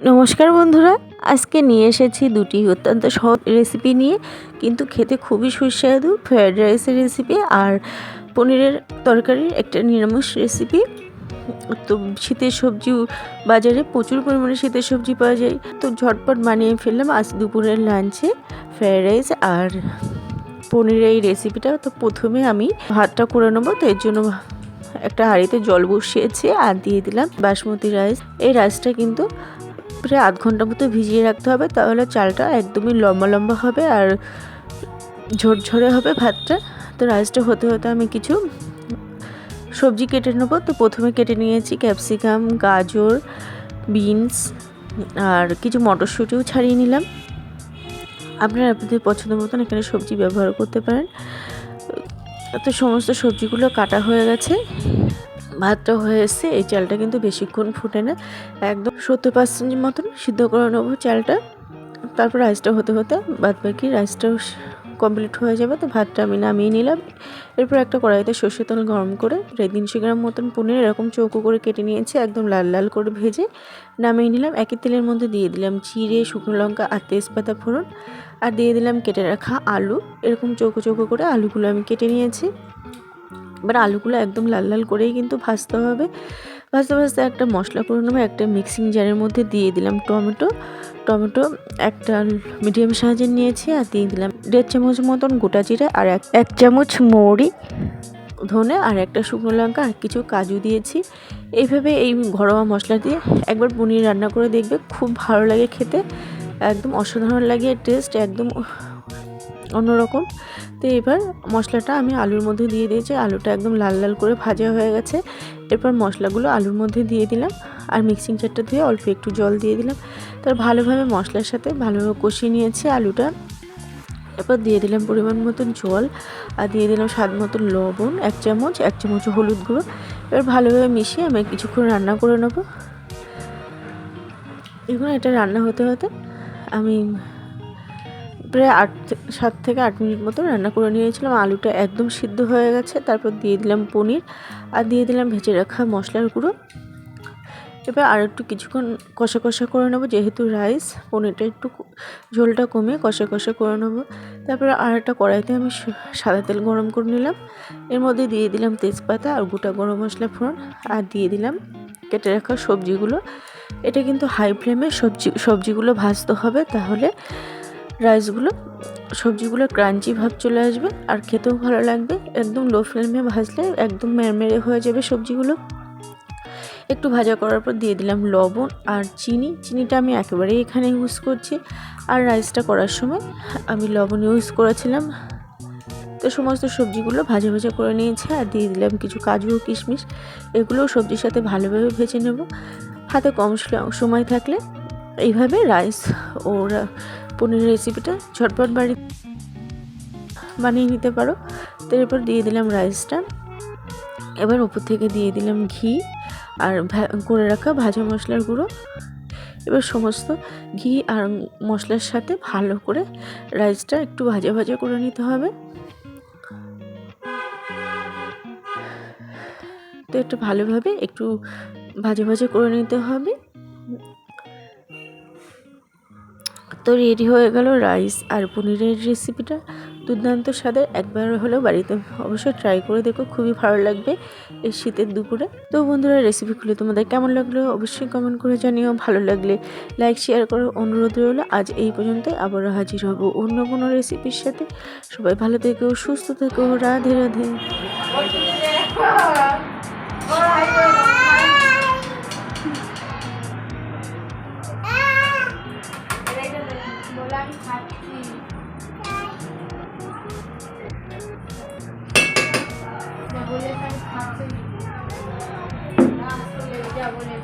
নমস্কার বন্ধুরা, আজকে নিয়ে এসেছি দুটি অত্যন্ত সহজ রেসিপি নিয়ে, কিন্তু খেতে খুবই সুস্বাদু ফ্রায়েড রাইসের রেসিপি আর পনিরের তরকারির একটা নিরামিষ রেসিপি তো শীতের সবজি বাজারে প্রচুর পরিমাণে শীতের সবজি পাওয়া যায়। তো ঝটপট বানিয়ে ফেললাম আজ দুপুরের লাঞ্চে ফ্রায়েড রাইস আর পনিরের এই রেসিপিটা তো প্রথমে আমি ভাতটা করে নেব, তো এর জন্য একটা হাঁড়িতে জল বসিয়েছি আর দিয়ে দিলাম বাসমতি রাইস এই রাইসটা কিন্তু প্রায় আধ ঘণ্টা মতো ভিজিয়ে রাখতে হবে, তাহলে চালটা একদমই লম্বা লম্বা হবে আর ঝরঝরে হবে ভাতটা। তো রাইসটা হতে হতে আমি কিছু সবজি কেটে নেব। তো প্রথমে কেটে নিয়েছি ক্যাপসিকাম গাজর বিনস আর কিছু মটরশুঁটিও ছাড়িয়ে নিলাম। আপনারা আপনাদের পছন্দ মতন এখানে সবজি ব্যবহার করতে পারেন। তো সমস্ত সবজিগুলো কাটা হয়ে গেছে। ভাতটা হয়ে এসছে এই চালটা কিন্তু বেশিক্ষণ ফুটে না। একদম সত্তর পার্সেন্ট মতন সিদ্ধ করে নেব চালটা। তারপর রাইসটা হতে হতে বাদ বাকি রাইসটাও কমপ্লিট হয়ে যাবে, তো ভাতটা আমি নামিয়ে নিলাম। এরপর একটা কড়াইতে সর্ষে তেল গরম করে প্রায় তিনশো গ্রাম মতন পনির এরকম চৌকো করে কেটে নিয়েছি, একদম লাল লাল করে ভেজে নামিয়ে নিলাম। একই তেলের মধ্যে দিয়ে দিলাম চিড়ে শুকনো লঙ্কা আর তেজপাতা ফোড়ন। আর দিয়ে দিলাম কেটে রাখা আলু। এরকম চৌকো চৌকো করে আলুগুলো আমি কেটে নিয়েছি। এবার আলুগুলো একদম লাল লাল করেই কিন্তু ভাজতে হবে। ভাজতে ভাজতে একটা মশলা করে নেব, একটা মিক্সিং জারের মধ্যে দিয়ে দিলাম টমেটো। টমেটো একটা মিডিয়াম সাইজের নিয়েছি আর দিয়ে দিলাম দেড় চামচ মতন গোটা জিরে আর এক এক চামচ মৌরি, ধনে আর একটা শুকনো লঙ্কা আর কিছু কাজু দিয়েছি। এইভাবে এই ঘরোয়া মশলা দিয়ে একবার পনির রান্না করে দেখবে, খুব ভালো লাগে খেতে। একদম অসাধারণ লাগে টেস্ট একদম অন্যরকম। তো এবার মশলাটা আমি আলুর মধ্যে দিয়ে দিয়েছি। আলুটা একদম লাল লাল করে ভাজা হয়ে গেছে। এরপর মশলাগুলো আলুর মধ্যে দিয়ে দিলাম আর মিক্সিং চারটা ধুয়ে অল্প একটু জল দিয়ে দিলাম। তার ভালোভাবে মশলার সাথে ভালোভাবে কষিয়ে নিয়েছি আলুটা। এরপর দিয়ে দিলাম পরিমাণ মতন জল আর দিয়ে দিলাম স্বাদ মতন লবণ, এক চামচ এক চামচ হলুদ গুঁড়ো। এবার ভালোভাবে মিশিয়ে আমি কিছুক্ষণ রান্না করে নেব। এগুলো এটা রান্না হতে হতে আমি প্রায় আট সাত থেকে আট মিনিট মতো রান্না করে নিয়েছিলাম। আলুটা একদম সিদ্ধ হয়ে গেছে, তারপর দিয়ে দিলাম পনির আর দিয়ে দিলাম ভেজে রাখা মশলার গুঁড়ো। এবার আর একটু কিছুক্ষণ কষা কষা করে নেব, যেহেতু রাইস, পনিরটা একটু ঝোলটা কমিয়ে কষা কষা করে নেব। তারপরে আর একটা কড়াইতে আমি সাদা তেল গরম করে নিলাম। এর মধ্যে দিয়ে দিলাম তেজপাতা আর গোটা গরম মশলা ফোড়ন আর দিয়ে দিলাম কেটে রাখা সবজিগুলো। এটা কিন্তু হাই ফ্লেমে সবজি, সবজিগুলো ভাজতে হবে, তাহলে রাইসগুলো সবজিগুলো ক্রাঞ্চি ভাব চলে আসবে আর খেতেও ভালো লাগবে। একদম লো ফ্লেমে ভাজলে একদম মেরমেরে হয়ে যাবে সবজিগুলো। একটু ভাজা করার পর দিয়ে দিলাম লবণ আর চিনি। চিনিটা আমি একেবারেই এখানে ইউজ করছি। আর রাইসটা করার সময় আমি লবণ ইউজ করেছিলাম। তো সমস্ত সবজিগুলো ভাজা ভাজা করে নিয়েছি আর দিয়ে দিলাম কিছু কাজু কিশমিশ। এগুলোও সবজির সাথে ভালোভাবে ভেজে নেব। হাতে কম সময় থাকলে এইভাবে রাইস ও পনির রেসিপিটা ঝটপট বাড়ি বানিয়ে নিতে পারো। তো এরপর দিয়ে দিলাম রাইসটা এবার ওপর থেকে দিয়ে দিলাম ঘি আর করে রাখা ভাজা মশলার গুঁড়ো। এবার সমস্ত ঘি আর মশলার সাথে ভালো করে রাইসটা একটু ভাজা ভাজা করে নিতে হবে। তো একটু ভালোভাবে একটু ভাজা ভাজা করে নিতে হবে। তো রেডি হয়ে গেল রাইস আর পনিরের রেসিপিটা দুর্দান্ত স্বাদের, একবার হলেও বাড়িতে অবশ্যই ট্রাই করে দেখো, খুবই ভালো লাগবে এই শীতের দুপুরে। তো বন্ধুরা রেসিপিগুলো তোমাদের কেমন লাগল অবশ্যই কমেন্ট করে জানিও। ভালো লাগলে লাইক শেয়ার করার অনুরোধ রইল। আজ এই পর্যন্তই, আবারও হাজির হব অন্য কোনো রেসিপির সাথে। সবাই ভালো থেকো, সুস্থ থেকো, রাধে রাধে। খাচ্ছি বলে খাচ্ছি না আসলে যা বলে